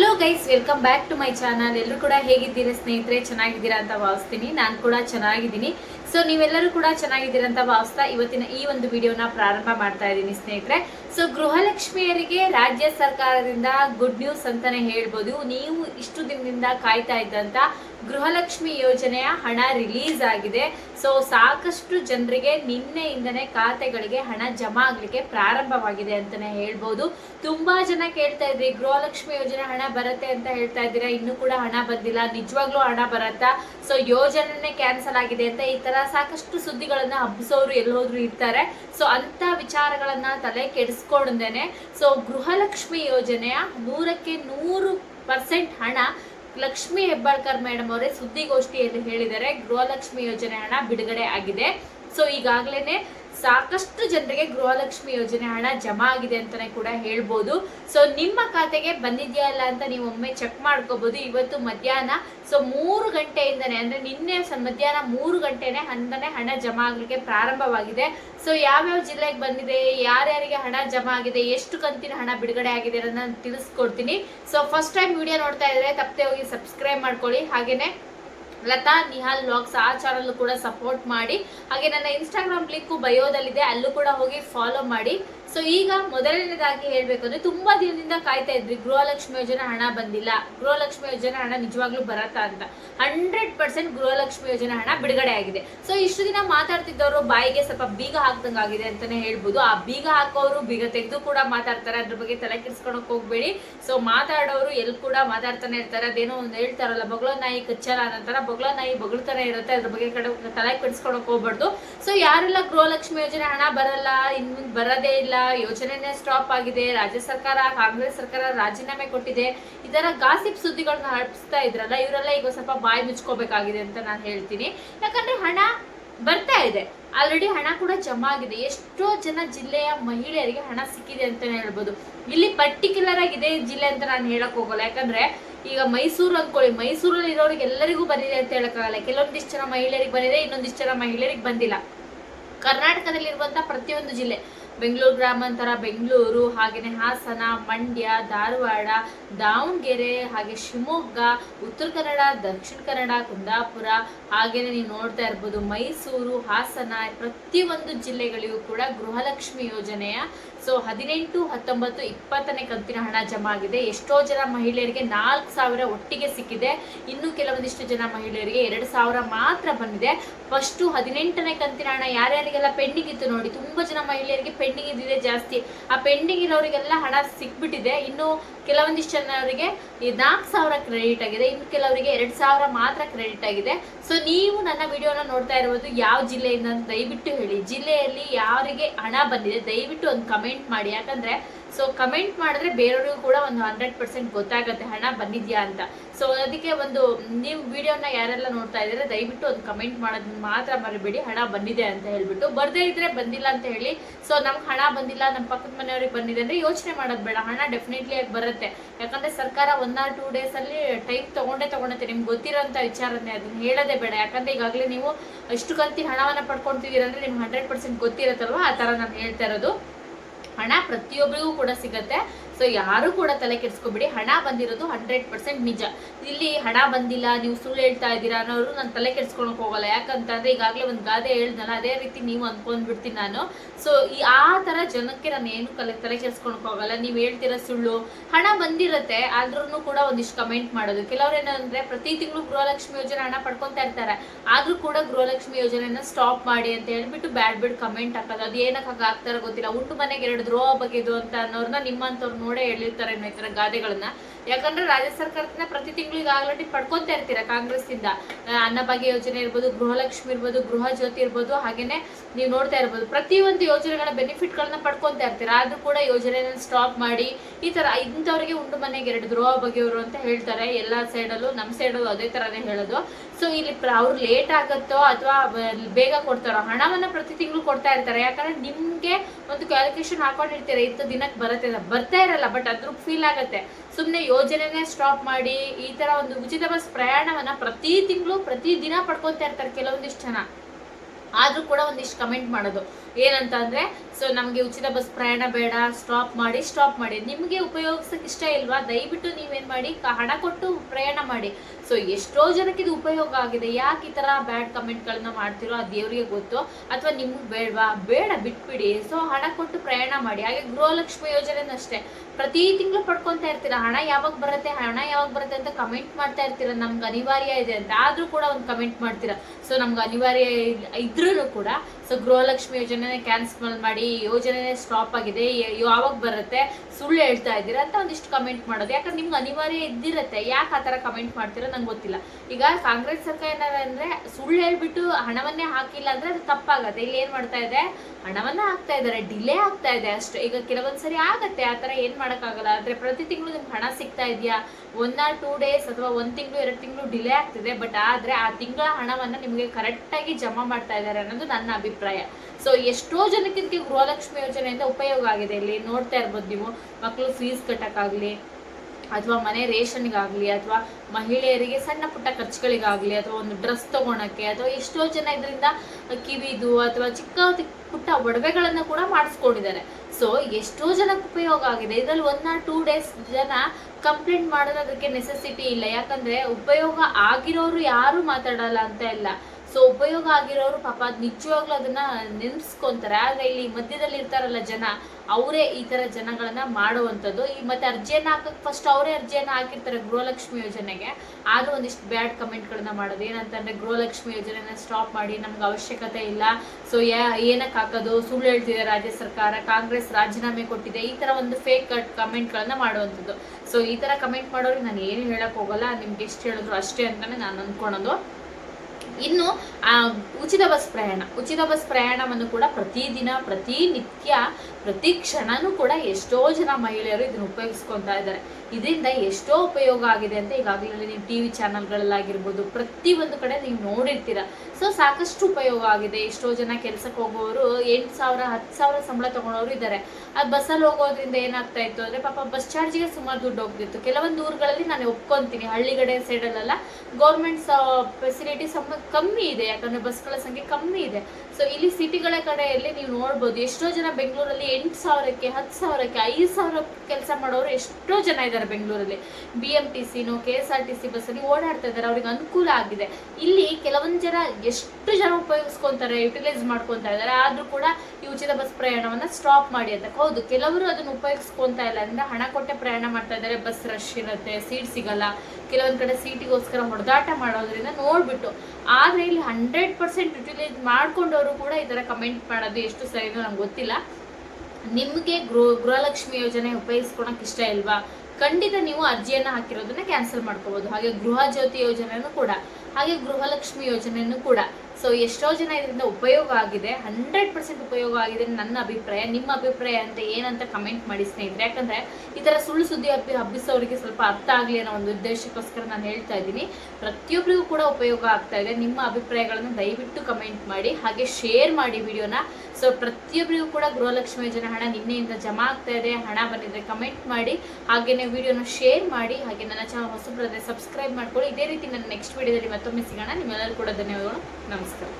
Hello guys welcome back to my channel ಎಲ್ಲರೂ ಕೂಡ ಹೇಗಿದ್ದೀರಾ ಸ್ನೇಹಿತರೆ? ಚೆನ್ನಾಗಿದ್ದೀರಾ ಅಂತ ಭಾವಿಸ್ತೀನಿ. ನಾನು ಕೂಡ ಚೆನ್ನಾಗಿದ್ದೀನಿ. ಸೊ ನೀವೆಲ್ಲರೂ ಕೂಡ ಚೆನ್ನಾಗಿದ್ದೀರಾ ಅಂತ ಭಾವಿಸ್ತಾ ಇವತ್ತಿನ ಈ ಒಂದು ವಿಡಿಯೋನ ಪ್ರಾರಂಭ ಮಾಡ್ತಾ ಇದ್ದೀನಿ ಸ್ನೇಹಿತರೆ. ಸೊ ಗೃಹಲಕ್ಷ್ಮಿಯರಿಗೆ ರಾಜ್ಯ ಸರ್ಕಾರದಿಂದ ಗುಡ್ ನ್ಯೂಸ್ ಅಂತಾನೆ ಹೇಳ್ಬೋದು. ನೀವು ಇಷ್ಟು ದಿನದಿಂದ ಕಾಯ್ತಾ ಇದ್ದಂತ ಗೃಹಲಕ್ಷ್ಮಿ ಯೋಜನೆಯ ಹಣ ರಿಲೀಸ್ ಆಗಿದೆ. ಸೊ ಸಾಕಷ್ಟು ಜನರಿಗೆ ನಿನ್ನೆಯಿಂದನೇ ಖಾತೆಗಳಿಗೆ ಹಣ ಜಮಾ ಆಗ್ಲಿಕ್ಕೆ ಪ್ರಾರಂಭವಾಗಿದೆ ಅಂತಾನೆ ಹೇಳ್ಬೋದು. ತುಂಬಾ ಜನ ಕೇಳ್ತಾ ಇದ್ರಿ, ಗೃಹಲಕ್ಷ್ಮಿ ಯೋಜನೆ ಹಣ ಬರುತ್ತೆ ಅಂತ ಹೇಳ್ತಾ ಇದ್ದೀರಾ? ಇನ್ನೂ ಕೂಡ ಹಣ ಬಂದಿಲ್ಲ, ನಿಜವಾಗ್ಲೂ ಹಣ ಬರತ್ತಾ? ಸೊ ಯೋಜನೆ ಕ್ಯಾನ್ಸಲ್ ಆಗಿದೆ ಅಂತ ಈ ತರ ಸಾಕಷ್ಟು ಸುದ್ದಿಗಳನ್ನ ಹಬ್ಬಿಸೋರು ಎಲ್ಲೋದ್ರು ಇರ್ತಾರೆ. ಸೊ ಅಂತ ವಿಚಾರಗಳನ್ನ ತಲೆ ಕೆಡಿಸ್ಕೊಂಡೇನೆ ಸೊ ಗೃಹಲಕ್ಷ್ಮಿ ಯೋಜನೆಯ ನೂರಕ್ಕೆ ನೂರು ಪರ್ಸೆಂಟ್ ಹಣ ಲಕ್ಷ್ಮಿ ಹೆಬ್ಬಾಳ್ಕರ್ ಮೇಡಮ್ ಅವರೇ ಸುದ್ದಿಗೋಷ್ಠಿಯಲ್ಲಿ ಹೇಳಿದರೆ ಗೃಹಲಕ್ಷ್ಮಿ ಯೋಜನೆ ಹಣ ಬಿಡುಗಡೆ ಆಗಿದೆ. ಸೊ ಈಗಾಗಲೇ ಸಾಕಷ್ಟು ಜನರಿಗೆ ಗೃಹಲಕ್ಷ್ಮಿ ಯೋಜನೆ ಹಣ ಜಮಾ ಆಗಿದೆ ಅಂತಾನೆ ಕೂಡ ಹೇಳ್ಬೋದು. ಸೊ ನಿಮ್ಮ ಖಾತೆಗೆ ಬಂದಿದೆಯಾ ಇಲ್ಲ ಅಂತ ನೀವು ಒಮ್ಮೆ ಚೆಕ್ ಮಾಡ್ಕೋಬಹುದು ಇವತ್ತು ಮಧ್ಯಾಹ್ನ ಸೊ ಮೂರು ಗಂಟೆಯಿಂದನೇ, ಅಂದ್ರೆ ನಿನ್ನೆ ಮಧ್ಯಾಹ್ನ ಮೂರು ಗಂಟೆನೆ ಹಂದನೆ ಹಣ ಜಮಾ ಆಗ್ಲಿಕ್ಕೆ ಪ್ರಾರಂಭವಾಗಿದೆ. ಸೊ ಯಾವ್ಯಾವ ಜಿಲ್ಲೆಗೆ ಬಂದಿದೆ, ಯಾರ್ಯಾರಿಗೆ ಹಣ ಜಮಾ ಆಗಿದೆ, ಎಷ್ಟು ಕಂತಿನ ಹಣ ಬಿಡುಗಡೆ ಆಗಿದೆ ಅನ್ನೋದನ್ನ ನಾನು ತಿಳಿಸ್ಕೊಡ್ತೀನಿ. ಸೊ ಫಸ್ಟ್ ಟೈಮ್ ವಿಡಿಯೋ ನೋಡ್ತಾ ಇದ್ರೆ ತಪ್ಪದೆ ಹೋಗಿ ಸಬ್ಸ್ಕ್ರೈಬ್ ಮಾಡ್ಕೊಳ್ಳಿ. ಹಾಗೇನೆ ಲತಾ, ನಿಹಾಲ್ ವ್ಲಾಗ್ಸ್, ಆ ಚಾನಲ್ ಕೂಡ ಸಪೋರ್ಟ್ ಮಾಡಿ. ಹಾಗೆ ನನ್ನ ಇನ್ಸ್ಟಾಗ್ರಾಮ್ ಲಿಂಕು ಬಯೋದಲ್ಲಿದೆ ಅಲ್ಲೂ ಕೂಡ ಹೋಗಿ ಫಾಲೋ ಮಾಡಿ. ಸೊ ಈಗ ಮೊದಲನೇದಾಗಿ ಹೇಳ್ಬೇಕಂದ್ರೆ ತುಂಬಾ ದಿನದಿಂದ ಕಾಯ್ತಾ ಇದ್ರಿ, ಗೃಹಲಕ್ಷ್ಮಿ ಯೋಜನೆ ಹಣ ಬಂದಿಲ್ಲ. ಗೃಹಲಕ್ಷ್ಮಿ ಯೋಜನೆ ಹಣ ನಿಜವಾಗ್ಲೂ ಬರತ್ತಾ ಅಂತ. ಹಂಡ್ರೆಡ್ ಪರ್ಸೆಂಟ್ ಗೃಹಲಕ್ಷ್ಮಿ ಯೋಜನೆ ಹಣ ಬಿಡುಗಡೆ ಆಗಿದೆ. ಸೊ ಇಷ್ಟು ದಿನ ಮಾತಾಡ್ತಿದ್ದವರು ಬಾಯಿಗೆ ಸ್ವಲ್ಪ ಬೀಗ ಹಾಕ್ದಂಗೆ ಆಗಿದೆ ಅಂತಾನೆ ಹೇಳ್ಬೋದು. ಆ ಬೀಗ ಹಾಕೋರು ಬೀಗ ತೆಗೆದು ಕೂಡ ಮಾತಾಡ್ತಾರೆ. ಅದ್ರ ಬಗ್ಗೆ ತಲೆ ಕೆರ್ಸ್ಕೊಳಕ್ ಹೋಗ್ಬೇಡಿ. ಸೊ ಮಾತಾಡೋರು ಎಲ್ಲಿ ಕೂಡ ಮಾತಾಡ್ತಾನೆ ಇರ್ತಾರೆ. ಅದೇನೋ ಒಂದು ಹೇಳ್ತಾರಲ್ಲ ಬೊಗಳೋ ನಾಯಿ ಕಚ್ಚಲ್ಲ ನಂತರ ಬೊಗಳೋ ನಾಯಿ ಇರುತ್ತೆ. ಅದ್ರ ಬಗ್ಗೆ ಕಡೆ ತಲೆ ಕೆಡಿಸ್ಕೊಳಕ್ ಹೋಗ್ಬಾರ್ದು. ಸೊ ಯಾರೆಲ್ಲ ಗೃಹಲಕ್ಷ್ಮಿ ಯೋಜನೆ ಹಣ ಬರಲ್ಲ ಇನ್ ಮುಂದ್ ಬರೋದೇ ಇಲ್ಲ ಯೋಜನೆನೇ ಸ್ಟಾಪ್ ಆಗಿದೆ, ರಾಜ್ಯ ಸರ್ಕಾರ, ಕಾಂಗ್ರೆಸ್ ಸರ್ಕಾರ ರಾಜೀನಾಮೆ ಕೊಟ್ಟಿದೆ. ಇದರ ಗಾಸಿಪ್ ಸುದ್ದಿಗಳನ್ನ ಹರಡಿಸ್ತಾ ಇದ್ರಲ್ಲ, ಇವರೆಲ್ಲ ಈಗ ಸ್ವಲ್ಪ ಬಾಯಿ ಮುಚ್ಕೋಬೇಕಾಗಿದೆ ಅಂತ ನಾನು ಹೇಳ್ತೀನಿ. ಯಾಕಂದ್ರೆ ಹಣ ಬರ್ತಾ ಇದೆ. ಆಲ್ರೆಡಿ ಹಣ ಕೂಡ ಜಮಾ ಆಗಿದೆ. ಎಷ್ಟೋ ಜನ ಜಿಲ್ಲೆಯ ಮಹಿಳೆಯರಿಗೆ ಹಣ ಸಿಕ್ಕಿದೆ ಅಂತ ಹೇಳ್ಬೋದು. ಇಲ್ಲಿ ಪರ್ಟಿಕ್ಯುಲರ್ ಆಗಿ ಇದೇ ಜಿಲ್ಲೆ ಅಂತ ನಾನು ಹೇಳಕ್ ಹೋಗಲ್ಲ. ಯಾಕಂದ್ರೆ ಈಗ ಮೈಸೂರು ಅಂದ್ಕೊಳ್ಳಿ ಮೈಸೂರಲ್ಲಿ ಇರೋರಿಗೆ ಎಲ್ಲರಿಗೂ ಬಂದಿದೆ ಅಂತ ಹೇಳಕ್ಕಾಗಲ್ಲ. ಕೆಲವೊಂದಿಷ್ಟು ಜನ ಮಹಿಳೆಯರಿಗೆ ಬಂದಿದೆ, ಇನ್ನೊಂದಿಷ್ಟು ಜನ ಮಹಿಳೆಯರಿಗೆ ಬಂದಿಲ್ಲ. ಕರ್ನಾಟಕದಲ್ಲಿರುವಂತ ಪ್ರತಿಯೊಂದು ಜಿಲ್ಲೆ. ಬೆಂಗಳೂರು ಗ್ರಾಮಾಂತರ, ಬೆಂಗಳೂರು ಹಾಗೆಯೇ ಹಾಸನ, ಮಂಡ್ಯ, ಧಾರವಾಡ, ದಾವಣಗೆರೆ, ಹಾಗೆ ಶಿವಮೊಗ್ಗ, ಉತ್ತರ ಕನ್ನಡ, ದಕ್ಷಿಣ ಕನ್ನಡ, ಕುಂದಾಪುರ ಹಾಗೆಯೇ ನೀವು ನೋಡ್ತಾ ಇರ್ಬೋದು ಮೈಸೂರು, ಹಾಸನ, ಪ್ರತಿಯೊಂದು ಜಿಲ್ಲೆಗಳಿಗೂ ಕೂಡ ಗೃಹಲಕ್ಷ್ಮಿ ಯೋಜನೆಯ ಸೊ ಹದಿನೆಂಟು, ಹತ್ತೊಂಬತ್ತು, ಇಪ್ಪತ್ತನೇ ಕಂತಿನ ಹಣ ಜಮಾ ಆಗಿದೆ. ಎಷ್ಟೋ ಜನ ಮಹಿಳೆಯರಿಗೆ ನಾಲ್ಕು ಸಾವಿರ ಒಟ್ಟಿಗೆ ಸಿಕ್ಕಿದೆ. ಇನ್ನು ಕೆಲವೊಂದಿಷ್ಟು ಜನ ಮಹಿಳೆಯರಿಗೆ ಎರಡು ಸಾವಿರ ಮಾತ್ರ ಬಂದಿದೆ. ಫಸ್ಟು ಹದಿನೆಂಟನೇ ಕಂತಿನ ಹಣ ಯಾರ್ಯಾರಿಗೆಲ್ಲ ಪೆಂಡಿಂಗ್ ಇತ್ತು ನೋಡಿ, ತುಂಬಾ ಜನ ಮಹಿಳೆಯರಿಗೆ ಪೆಂಡಿಂಗ್ ಇದ್ದಿದೆ ಜಾಸ್ತಿ. ಆ ಪೆಂಡಿಂಗ್ ಇರೋರಿಗೆಲ್ಲ ಹಣ ಸಿಕ್ಬಿಟ್ಟಿದೆ. ಇನ್ನು ಕೆಲವೊಂದಿಷ್ಟು ಜನರಿಗೆ ನಾಲ್ಕು ಸಾವಿರ ಕ್ರೆಡಿಟ್ ಆಗಿದೆ. ಇನ್ನು ಕೆಲವರಿಗೆ ಎರಡು ಸಾವಿರ ಮಾತ್ರ ಕ್ರೆಡಿಟ್ ಆಗಿದೆ. ಸೊ ನೀವು ನನ್ನ ವಿಡಿಯೋನ ನೋಡ್ತಾ ಇರುವುದು ಯಾವ ಜಿಲ್ಲೆಯಿಂದ ದಯವಿಟ್ಟು ಹೇಳಿ. ಜಿಲ್ಲೆಯಲ್ಲಿ ಯಾರಿಗೆ ಹಣ ಬಂದಿದೆ, ದಯವಿಟ್ಟು ಒಂದು ಕಮೆಂಟ್ ಮಾಡಿ. ಯಾಕಂದ್ರೆ ಸೊ ಕಮೆಂಟ್ ಮಾಡಿದ್ರೆ ಬೇರೆಯವ್ರಿಗೂ ಕೂಡ ಒಂದು ಹಂಡ್ರೆಡ್ ಪರ್ಸೆಂಟ್ ಗೊತ್ತಾಗುತ್ತೆ, ಹಣ ಬಂದಿದ್ಯಾ ಅಂತ. ಸೊ ಅದಕ್ಕೆ ಒಂದು, ನೀವು ವಿಡಿಯೋನ ಯಾರೆಲ್ಲ ನೋಡ್ತಾ ಇದ್ದೀರಾ, ದಯವಿಟ್ಟು ಒಂದು ಕಮೆಂಟ್ ಮಾಡೋದು ಮಾತ್ರ ಮರಿಬೇಡಿ. ಹಣ ಬಂದಿದೆ ಅಂತ ಹೇಳ್ಬಿಟ್ಟು. ಬರದೇ ಇದ್ರೆ ಬಂದಿಲ್ಲ ಅಂತ ಹೇಳಿ. ಸೊ ನಮ್ಗೆ ಹಣ ಬಂದಿಲ್ಲ ನಮ್ಮ ಪಕ್ಕದ ಮನೆಯವ್ರಿಗೆ ಬಂದಿದೆ ಅಂದ್ರೆ ಯೋಚನೆ ಮಾಡೋದು ಬೇಡ. ಹಣ ಡೆಫಿನೆಟ್ಲಿ ಆಗಿ ಬರುತ್ತೆ. ಯಾಕಂದ್ರೆ ಸರ್ಕಾರ ಒನ್ ಆರ್ ಟೂ ಡೇಸ್ ಅಲ್ಲಿ ಟೈಮ್ ತಗೊಂಡೇ ತಗೊಂಡತ್ತೆ. ನಿಮ್ಗೆ ಗೊತ್ತಿರೋಂಥ ವಿಚಾರನೇ ಅದನ್ನ ಹೇಳೋದೇ ಬೇಡ. ಯಾಕಂದ್ರೆ ಈಗಾಗಲೇ ನೀವು ಅಷ್ಟು ಕಂತಿ ಹಣವನ್ನ ಪಡ್ಕೊಂತಿದ್ದೀರ ಅಂದ್ರೆ ನಿಮ್ಗೆ ಹಂಡ್ರೆಡ್ ಪರ್ಸೆಂಟ್ ಗೊತ್ತಿರತ್ತಲ್ವಾ? ಆ ತರ ನಾನು ಹೇಳ್ತಾ ಇರೋದು. ಹಣ ಪ್ರತಿಯೊಬ್ಬರಿಗೂ ಕೂಡ ಸಿಗತ್ತೆ. ಸೊ ಯಾರು ಕೂಡ ತಲೆ ಕೆಡಿಸ್ಕೊಬಿಡಿ. ಹಣ ಬಂದಿರೋದು ಹಂಡ್ರೆಡ್ ಪರ್ಸೆಂಟ್ ನಿಜ. ಇಲ್ಲಿ ಹಣ ಬಂದಿಲ್ಲ, ನೀವು ಸುಳ್ಳು ಹೇಳ್ತಾ ಇದ್ದೀರಾ ಅನ್ನೋರು ನಾನು ತಲೆ ಕೆಡ್ಸ್ಕೊಳಕ್ ಹೋಗಲ್ಲ. ಯಾಕಂತಂದ್ರೆ ಈಗಾಗಲೇ ಒಂದು ಗಾದೆ ಹೇಳ್ದಲ್ಲ, ಅದೇ ರೀತಿ ನೀವು ಅನ್ಕೊಂಡ್ಬಿಡ್ತೀನಿ ನಾನು. ಸೊ ಈ ಆ ತರ ಜನಕ್ಕೆ ನಾನು ಏನು ಕಲೆ, ತಲೆ ಕೆಡ್ಸ್ಕೊಳಕ್ ಹೋಗಲ್ಲ. ನೀವು ಹೇಳ್ತಿರೋ ಸುಳ್ಳು. ಹಣ ಬಂದಿರತ್ತೆ ಆದ್ರೂ ಕೂಡ ಒಂದಿಷ್ಟು ಕಮೆಂಟ್ ಮಾಡೋದು. ಕೆಲವ್ರು ಏನಂದ್ರೆ ಪ್ರತಿ ತಿಂಗಳು ಗೃಹಲಕ್ಷ್ಮಿ ಯೋಜನೆ ಹಣ ಪಡ್ಕೊತಾ ಇರ್ತಾರೆ. ಆದ್ರೂ ಕೂಡ ಗೃಹಲಕ್ಷ್ಮಿ ಯೋಜನೆನ ಸ್ಟಾಪ್ ಮಾಡಿ ಅಂತ ಹೇಳ್ಬಿಟ್ಟು ಬ್ಯಾಡ್ ಬಿಡ್ ಕಮೆಂಟ್ ಹಾಕೋದು. ಅದು ಏನಕ್ಕೆ ಹಾಗೆ ಆಗ್ತಾರೋ ಗೊತ್ತಿಲ್ಲ. ಉಂಟು ಮನೆಗೆ ಎರಡು ದ್ರೋಹ ಬಗೆದು ಅಂತ ಅನ್ನೋರ್ನ ನಿಮ್ಮಂತವ್ರು ನೋಡೇ ಹೇಳಿರ್ತಾರೆ ಈ ತರ ಗಾದೆಗಳನ್ನ. ಯಾಕಂದ್ರೆ ರಾಜ್ಯ ಸರ್ಕಾರದಿಂದ ಪ್ರತಿ ತಿಂಗಳು ಈಗಾಗಲೇ ಪಡ್ಕೊಂತಾ ಇರ್ತೀರಾ ಕಾಂಗ್ರೆಸ್ ಇಂದ ಅನ್ನಭಾಗ್ಯ ಯೋಜನೆ ಇರ್ಬೋದು, ಗೃಹಲಕ್ಷ್ಮಿ ಇರ್ಬೋದು ಗೃಹ ಜ್ಯೋತಿ ಇರ್ಬೋದು, ಹಾಗೇನೆ ನೀವು ನೋಡ್ತಾ ಇರ್ಬೋದು. ಪ್ರತಿಯೊಂದು ಯೋಜನೆಗಳ ಬೆನಿಫಿಟ್ ಗಳನ್ನ ಪಡ್ಕೊಂತಾ ಇರ್ತೀರಾ? ಆದ್ರೂ ಕೂಡ ಯೋಜನೆನ ಸ್ಟಾಪ್ ಮಾಡಿ, ಈ ತರ ಇಂಥವ್ರಿಗೆ ಉಂಡು ಮನೆಗೆ ಎರಡು ದ್ರೋಹ ಬಗೆಯವರು ಅಂತ ಹೇಳ್ತಾರೆ. ಎಲ್ಲಾ ಸೈಡಲ್ಲೂ ನಮ್ಮ ಸೈಡಲ್ಲೂ ಅದೇ ತರನೇ ಹೇಳೋದು. ಸೊ ಇಲ್ಲಿ ಅವ್ರು ಲೇಟ್ ಆಗುತ್ತೋ ಅಥವಾ ಬೇಗ ಕೊಡ್ತಾರೋ, ಹಣವನ್ನ ಪ್ರತಿ ತಿಂಗಳು ಕೊಡ್ತಾ ಇರ್ತಾರೆ. ಯಾಕಂದ್ರೆ ನಿಮಗೆ ಒಂದು ಕ್ಯಾಲ್ಕುಲೇಷನ್ ಹಾಕೊಂಡಿರ್ತೀರ ಇತ್ತು ದಿನಕ್ಕೆ ಬರುತ್ತೆ. ಬರ್ತಾ ಇರಲ್ಲ ಬಟ್ ಅದ್ರ ಫೀಲ್ ಆಗುತ್ತೆ. ಸುಮ್ಮನೆ ಯೋಜನೆನೇ ಸ್ಟಾಪ್ ಮಾಡಿ, ಈ ತರ ಒಂದು ಉಚಿತ ಬಸ್ ಪ್ರಯಾಣವನ್ನ ಪ್ರತಿ ತಿಂಗಳು, ಪ್ರತಿ ದಿನ ಪಡ್ಕೊತಾ ಇರ್ತಾರೆ ಕೆಲವೊಂದಿಷ್ಟು ಜನ. ಆದ್ರೂ ಕೂಡ ಒಂದಿಷ್ಟು ಕಮೆಂಟ್ ಮಾಡೋದು. ಏನಂತ ಅಂದರೆ ಸೊ ನಮಗೆ ಉಚಿತ ಬಸ್ ಪ್ರಯಾಣ ಬೇಡ ಸ್ಟಾಪ್ ಮಾಡಿ ಸ್ಟಾಪ್ ಮಾಡಿ. ನಿಮಗೆ ಉಪಯೋಗಿಸಕ್ಕೆ ಇಷ್ಟ ಇಲ್ವಾ? ದಯವಿಟ್ಟು ನೀವೇನು ಮಾಡಿ ಹಣ ಕೊಟ್ಟು ಪ್ರಯಾಣ ಮಾಡಿ. ಸೊ ಎಷ್ಟೋ ಜನಕ್ಕೆ ಇದು ಉಪಯೋಗ ಆಗಿದೆ. ಯಾಕೆ ಈ ಥರ ಬ್ಯಾಡ್ ಕಮೆಂಟ್ಗಳನ್ನ ಮಾಡ್ತಿರೋ ಅದು ದೇವರಿಗೆ ಗೊತ್ತು? ಅಥವಾ ನಿಮ್ಗೆ ಬೇಡವಾ? ಬೇಡ, ಬಿಟ್ಬಿಡಿ. ಸೊ ಹಣ ಕೊಟ್ಟು ಪ್ರಯಾಣ ಮಾಡಿ. ಹಾಗೆ ಗೃಹಲಕ್ಷ್ಮಿ ಯೋಜನೆನೂ ಅಷ್ಟೇ. ಪ್ರತಿ ತಿಂಗಳು ಪಡ್ಕೊಂತಾ ಇರ್ತೀರ? ಹಣ ಯಾವಾಗ ಬರುತ್ತೆ? ಹಣ ಯಾವಾಗ ಬರುತ್ತೆ ಅಂತ ಕಮೆಂಟ್ ಮಾಡ್ತಾ ಇರ್ತೀರ? ನಮ್ಗೆ ಅನಿವಾರ್ಯ ಇದೆ ಅಂತ. ಆದ್ರೂ ಕೂಡ ಒಂದು ಕಮೆಂಟ್ ಮಾಡ್ತೀರಾ? ಸೊ ನಮ್ಗೆ ಅನಿವಾರ್ಯ ಇದ್ರೂ ಕೂಡ ಸೊ ಗೃಹಲಕ್ಷ್ಮಿ ಯೋಜನೆ ಕ್ಯಾನ್ಸಲ್ ಮಾಡಿ ಯೋಜನೆ ಸ್ಟಾಪ್ ಆಗಿದೆ ಯಾವಾಗ ಬರುತ್ತೆ, ಸುಳ್ಳು ಹೇಳ್ತಾ ಇದ್ದೀರಾ ಅಂತ ಒಂದಿಷ್ಟು ಕಮೆಂಟ್ ಮಾಡೋದು. ಯಾಕಂದ್ರೆ ನಿಮ್ಗೆ ಅನಿವಾರ್ಯ ಇದ್ದಿರತ್ತೆ. ಯಾಕೆ ಆ ಥರ ಕಮೆಂಟ್ ಮಾಡ್ತೀರಾ ನಂಗೆ ಗೊತ್ತಿಲ್ಲ. ಈಗ ಕಾಂಗ್ರೆಸ್ ಸರ್ಕಾರ ಏನಾದ್ರೆ ಸುಳ್ಳು ಹೇಳ್ಬಿಟ್ಟು ಹಣವನ್ನೇ ಹಾಕಿಲ್ಲ ಅಂದ್ರೆ ಅದು ತಪ್ಪಾಗತ್ತೆ. ಇಲ್ಲಿ ಏನು ಮಾಡ್ತಾ ಇದೆ? ಹಣವನ್ನ ಹಾಕ್ತಾ ಇದ್ದಾರೆ. ಡಿಲೇ ಆಗ್ತಾ ಇದೆ ಅಷ್ಟು. ಈಗ ಕೆಲವೊಂದ್ಸರಿ ಆಗುತ್ತೆ. ಆ ಥರ ಏನು ಮಾಡೋಕ್ಕಾಗಲ್ಲ. ಆದರೆ ಪ್ರತಿ ತಿಂಗಳು ನಿಮ್ಗೆ ಹಣ ಸಿಗ್ತಾ ಇದೆಯಾ? ಒನ್ ಆರ್ ಟೂ ಡೇಸ್ ಅಥವಾ ಒಂದು ತಿಂಗಳು, ಎರಡು ತಿಂಗಳು ಡಿಲೇ ಆಗ್ತಿದೆ. ಬಟ್ ಆದರೆ ಆ ತಿಂಗಳ ಹಣವನ್ನು ನಿಮಗೆ ಕರೆಕ್ಟಾಗಿ ಜಮಾ ಮಾಡ್ತಾ ಇದ್ದಾರೆ. ಅನ್ನೋದು ನನ್ನ ಅಭಿಪ್ರಾಯ. ಸೊ ಎಷ್ಟೋ ಜನಕ್ಕೆ ಗೃಹಲಕ್ಷ್ಮಿ ಯೋಜನೆಯಿಂದ ಉಪಯೋಗ ಆಗಿದೆ. ಇಲ್ಲಿ ನೋಡ್ತಾ ಇರ್ಬೋದು ನೀವು ಮಕ್ಕಳು ಫೀಸ್ ಕಟ್ಟಕ್ಕಾಗಲಿ, ಅಥವಾ ಮನೆ ರೇಷನ್ಗಾಗಲಿ, ಅಥವಾ ಮಹಿಳೆಯರಿಗೆ ಸಣ್ಣ ಪುಟ್ಟ ಖರ್ಚುಗಳಿಗಾಗಲಿ, ಅಥವಾ ಒಂದು ಡ್ರೆಸ್ ತೊಗೊಳಕ್ಕೆ, ಅಥವಾ ಎಷ್ಟೋ ಜನ ಇದರಿಂದ ಕಿವಿದು ಅಥವಾ ಚಿಕ್ಕ ಪುಟ್ಟ ಒಡವೆಗಳನ್ನು ಕೂಡ ಮಾಡಿಸ್ಕೊಂಡಿದ್ದಾರೆ. ಸೊ ಎಷ್ಟೋ ಜನಕ್ಕೆ ಉಪಯೋಗ ಆಗಿದೆ. ಇದರಲ್ಲಿ ಒನ್ ಆರ್ ಟೂ ಡೇಸ್ ಜನ ಕಂಪ್ಲೇಂಟ್ ಮಾಡೋದು ಅದಕ್ಕೆ ನೆಸೆಸಿಟಿ ಇಲ್ಲ. ಯಾಕಂದ್ರೆ ಉಪಯೋಗ ಆಗಿರೋರು ಯಾರು ಮಾತಾಡಲ್ಲ ಅಂತ ಇಲ್ಲ. ಸೊ ಉಪಯೋಗ ಆಗಿರೋರು ಪಾಪ ನಿಜವಾಗ್ಲೂ ಅದನ್ನ ನೆನ್ಸ್ಕೊಂತಾರೆ. ಆದ್ರೆ ಇಲ್ಲಿ ಮಧ್ಯದಲ್ಲಿ ಇರ್ತಾರಲ್ಲ ಜನ, ಅವರೇ ಈ ತರ ಜನಗಳನ್ನ ಮಾಡುವಂಥದ್ದು. ಈ ಮತ್ತೆ ಅರ್ಜಿಯನ್ನ ಹಾಕಕ್ ಫಸ್ಟ್ ಅವರೇ ಅರ್ಜಿಯನ್ನ ಹಾಕಿರ್ತಾರೆ ಗೃಹಲಕ್ಷ್ಮಿ ಯೋಜನೆಗೆ. ಆದ್ರೂ ಒಂದಿಷ್ಟು ಬ್ಯಾಡ್ ಕಮೆಂಟ್ಗಳನ್ನ ಮಾಡೋದು. ಏನಂತಂದ್ರೆ ಗೃಹಲಕ್ಷ್ಮಿ ಯೋಜನೆನ ಸ್ಟಾಪ್ ಮಾಡಿ, ನಮ್ಗೆ ಅವಶ್ಯಕತೆ ಇಲ್ಲ. ಸೊ ಏನಕ್ಕೆ ಹಾಕೋದು? ಸುಳ್ಳು ಹೇಳ್ತಿದೆ ರಾಜ್ಯ ಸರ್ಕಾರ, ಕಾಂಗ್ರೆಸ್ ರಾಜೀನಾಮೆ ಕೊಟ್ಟಿದೆ. ಈ ತರ ಒಂದು ಫೇಕ್ ಕಮೆಂಟ್ಗಳನ್ನ ಮಾಡುವಂಥದ್ದು. ಸೊ ಈ ತರ ಕಮೆಂಟ್ ಮಾಡೋರಿಗೆ ನಾನು ಏನು ಹೇಳಕ್ ಹೋಗಲ್ಲ. ನಿಮ್ಗೆ ಎಷ್ಟು ಹೇಳಿದ್ರು ಅಷ್ಟೇ ಅಂತಾನೆ ನಾನು ಅನ್ಕೊಳೋದು. ಇನ್ನು ಆ, ಉಚಿತ ಬಸ್ ಪ್ರಯಾಣ. ಉಚಿತ ಬಸ್ ಪ್ರಯಾಣವನ್ನು ಕೂಡ ಪ್ರತಿದಿನ ಪ್ರತಿನಿತ್ಯ ಪ್ರತಿ ಕ್ಷಣನೂ ಕೂಡ ಎಷ್ಟೋ ಜನ ಮಹಿಳೆಯರು ಇದನ್ನು ಉಪಯೋಗಿಸ್ಕೊತಾ ಇದ್ದಾರೆ. ಇದರಿಂದ ಎಷ್ಟೋ ಉಪಯೋಗ ಆಗಿದೆ ಅಂತ ಈಗಾಗಲೇ ನೀವು ಟಿ ವಿ ಚಾನಲ್ಗಳಲ್ಲಾಗಿರ್ಬೋದು, ಪ್ರತಿ ಒಂದು ಕಡೆ ನೀವು ನೋಡಿರ್ತೀರ. ಸೊ ಸಾಕಷ್ಟು ಉಪಯೋಗ ಆಗಿದೆ. ಎಷ್ಟೋ ಜನ ಕೆಲಸಕ್ಕೆ ಹೋಗೋರು, ಎಂಟು ಸಾವಿರ, ಹತ್ತು ಸಾವಿರ ಸಂಬಳ ತೊಗೊಳೋರು ಇದ್ದಾರೆ. ಆ ಬಸ್ಸಲ್ಲಿ ಹೋಗೋದ್ರಿಂದ ಏನಾಗ್ತಾ ಇತ್ತು ಅಂದರೆ ಪಾಪ ಬಸ್ ಚಾರ್ಜಿಗೆ ಸುಮಾರು ದುಡ್ಡು ಹೋಗ್ತಿತ್ತು. ಕೆಲವೊಂದು ಊರುಗಳಲ್ಲಿ ನಾನು ಒಪ್ಕೊತೀನಿ. ಹಳ್ಳಿಗಡೆ ಸೈಡಲ್ಲೆಲ್ಲ ಗೌರ್ಮೆಂಟ್ ಫೆಸಿಲಿಟಿ ಸಮ ಕಮ್ಮಿ ಇದೆ. ಯಾಕಂದರೆ ಬಸ್ಗಳ ಸಂಖ್ಯೆ ಕಮ್ಮಿ ಇದೆ. ಸೊ ಇಲ್ಲಿ ಸಿಟಿಗಳ ಕಡೆಯಲ್ಲಿ ನೀವು ನೋಡ್ಬೋದು, ಎಷ್ಟೋ ಜನ ಬೆಂಗಳೂರಲ್ಲಿ ಎಂಟು ಸಾವಿರಕ್ಕೆ, ಹತ್ತು ಸಾವಿರಕ್ಕೆ, ಐದು ಸಾವಿರ ಕೆಲಸ ಮಾಡೋರು ಎಷ್ಟೋ ಜನ ಇದ್ದಾರೆ. ಬೆಂಗಳೂರಲ್ಲಿ. B M T ಸಿನೋ K S R T C ಬಸ್ಸಲ್ಲಿ ಓಡಾಡ್ತಾ ಇದ್ದಾರೆ. ಅವ್ರಿಗೆ ಅನುಕೂಲ ಆಗಿದೆ. ಇಲ್ಲಿ ಕೆಲವೊಂದು ಜನ ಎಷ್ಟು ಜನ ಉಪಯೋಗಿಸ್ಕೊಂತಾರೆ ಯುಟಿಲೈಸ್ ಮಾಡ್ಕೊತಾ ಇದ್ದಾರೆ, ಆದ್ರೂ ಕೂಡ ಈ ಉಚಿತ ಬಸ್ ಪ್ರಯಾಣವನ್ನ ಸ್ಟಾಪ್ ಮಾಡಿ ಅಂತ. ಹೌದು, ಕೆಲವರು ಅದನ್ನ ಉಪಯೋಗಿಸ್ಕೊತಾ ಇಲ್ಲ. ಅಂದ್ರೆ ಹಣ ಕೊಟ್ಟೆ ಪ್ರಯಾಣ ಮಾಡ್ತಾ ಇದ್ದಾರೆ. ಬಸ್ ರಶ್ ಇರುತ್ತೆ ಸೀಟ್ ಸಿಗಲ್ಲ. ಕೆಲವೊಂದು ಕಡೆ ಸೀಟಿಗೋಸ್ಕರ ಹೊಡೆದಾಟ ಮಾಡೋದ್ರಿಂದ ನೋಡ್ಬಿಟ್ಟು. ಆದ್ರೆ ಇಲ್ಲಿ ಹಂಡ್ರೆಡ್ ಪರ್ಸೆಂಟ್ ಯುಟಿಲೈಸ್ ಮಾಡ್ಕೊಂಡವರು ಕೂಡ ಈ ತರ ಕಮೆಂಟ್ ಮಾಡೋದು ಎಷ್ಟು ಸರಿನೋ ನಂಗೆ ಗೊತ್ತಿಲ್ಲ. ನಿಮಗೆ ಗೃಹ ಗೃಹಲಕ್ಷ್ಮಿ ಯೋಜನೆ ಉಪಯೋಗಿಸ್ಕೊಳಕ್ಕೆ ಇಷ್ಟ ಇಲ್ವಾ? ಖಂಡಿತ ನೀವು ಅರ್ಜಿಯನ್ನ ಹಾಕಿರೋದನ್ನ ಕ್ಯಾನ್ಸಲ್ ಮಾಡ್ಕೋಬಹುದು ಹಾಗೆ ಗೃಹ ಜ್ಯೋತಿ ಯೋಜನೆಯನ್ನು ಕೂಡ, ಹಾಗೆ ಗೃಹಲಕ್ಷ್ಮಿ ಯೋಜನೆಯನ್ನು ಕೂಡ. ಸೊ ಎಷ್ಟೋ ಜನ ಇದರಿಂದ ಉಪಯೋಗ ಆಗಿದೆ ಹಂಡ್ರೆಡ್ ಪರ್ಸೆಂಟ್ ಉಪಯೋಗ ಆಗಿದೆ ನನ್ನ ಅಭಿಪ್ರಾಯ. ನಿಮ್ಮ ಅಭಿಪ್ರಾಯ ಅಂತ ಏನಂತ ಕಮೆಂಟ್ ಮಾಡಿ ಸ್ನೇಹಿತರೆ. ಯಾಕಂದ್ರೆ ಈ ತರ ಸುಳ್ಳು ಸುದ್ದಿ ಹಬ್ಬಿ ಹಬ್ಬಿಸೋರಿಗೆ ಸ್ವಲ್ಪ ಅರ್ಥ ಆಗಲಿ ಅನ್ನೋ ಒಂದು ಉದ್ದೇಶಕ್ಕೋಸ್ಕರ ನಾನು ಹೇಳ್ತಾ ಇದ್ದೀನಿ. ಪ್ರತಿಯೊಬ್ಬರಿಗೂ ಕೂಡ ಉಪಯೋಗ ಆಗ್ತಾ ಇದೆ. ನಿಮ್ಮ ಅಭಿಪ್ರಾಯಗಳನ್ನು ದಯವಿಟ್ಟು ಕಮೆಂಟ್ ಮಾಡಿ, ಹಾಗೆ ಶೇರ್ ಮಾಡಿ ವಿಡಿಯೋನ. ಸೊ ಪ್ರತಿಯೊಬ್ಬರಿಗೂ ಕೂಡ ಗೃಹಲಕ್ಷ್ಮಿ ಯೋಜನೆ ಹಣ ನಿನ್ನೆಯಿಂದ ಜಮಾ ಆಗ್ತಾ ಇದೆ. ಹಣ ಬಂದಿದ್ರೆ ಕಮೆಂಟ್ ಮಾಡಿ, ಹಾಗೇನೆ ವಿಡಿಯೋನ ಶೇರ್ ಮಾಡಿ, ಹಾಗೆ ನನ್ನ ಚಾನಲ್ ಹೊಸಬ್ರಾದ್ರೆ ಸಬ್ಸ್ಕ್ರೈಬ್ ಮಾಡ್ಕೊಳ್ಳಿ. ಇದೇ ರೀತಿ ನನ್ನ ನೆಕ್ಸ್ಟ್ ವಿಡಿಯೋದಲ್ಲಿ ಮತ್ತೊಮ್ಮೆ ಸಿಗೋಣ. ನಿಮ್ಮೆಲ್ಲರೂ ಕೂಡ ಧನ್ಯವಾದಗಳು. ನಮಸ್ಕಾರ. した。